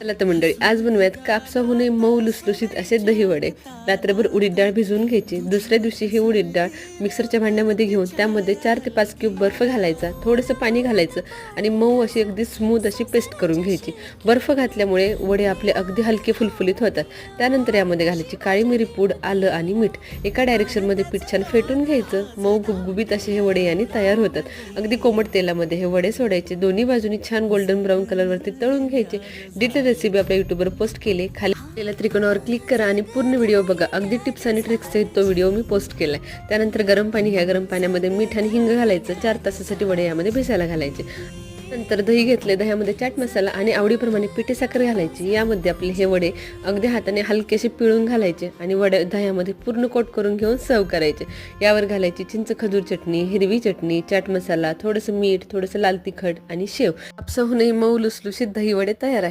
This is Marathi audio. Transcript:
चला तर मंडळी आज बनवूयात कापसाहूनही मऊ लुसलुशीत असे दही वडे. रात्रभर उडीद डाळ भिजवून घ्यायची. दुसऱ्या दिवशी ही उडीद डाळ मिक्सरच्या भांड्यामध्ये घेऊन त्यामध्ये चार ते पाच क्यूब बर्फ घालायचा. थोडंसं पाणी घालायचं आणि मऊ अशी अगदी स्मूथ अशी पेस्ट करून घ्यायची. बर्फ घातल्यामुळे वडे आपले अगदी हलके फुलफुलीत होतात. त्यानंतर यामध्ये घालायची काळी मिरी पूड आलं आणि मीठ. एका डायरेक्शनमध्ये पीठ छान फेटून घ्यायचं. मऊ गुबगुबीत असे हे वडे याने तयार होतात. अगदी कोमट तेलामध्ये हे वडे सोडायचे. दोन्ही बाजूनी छान गोल्डन ब्राऊन कलरवरती तळून घ्यायचे. डिटेल रेसिपी आपल्या युट्यूबवर पोस्ट केले. खाली केल्या त्रिकोणावर क्लिक करा आणि पूर्ण व्हिडिओ बघा. अगदी टिप्स आणि ट्रिक्स तो व्हिडिओ मी पोस्ट केलाय. त्यानंतर गरम पाणी घ्या. गरम पाण्यामध्ये मीठ आणि हिंग घालायचं. चार तासासाठी वडे यामध्ये भिसायला घालायचे. नंतर दही घेतले. दह्यामध्ये चाट मसाला आणि आवडीप्रमाणे पिठी साखर घालायची. यामध्ये आपले हे वडे अगदी हाताने हलकेसे पिळून घालायचे आणि वडे दह्यामध्ये पूर्ण कोट करून घेऊन सर्व करायचे. यावर घालायची चिंच खजूर चटणी हिरवी चटणी चाट मसाला थोडंसं मीठ थोडंसं लाल तिखट आणि शेव. कापसाहूनही मऊ लुसलुशीत दही वडे तयार आहे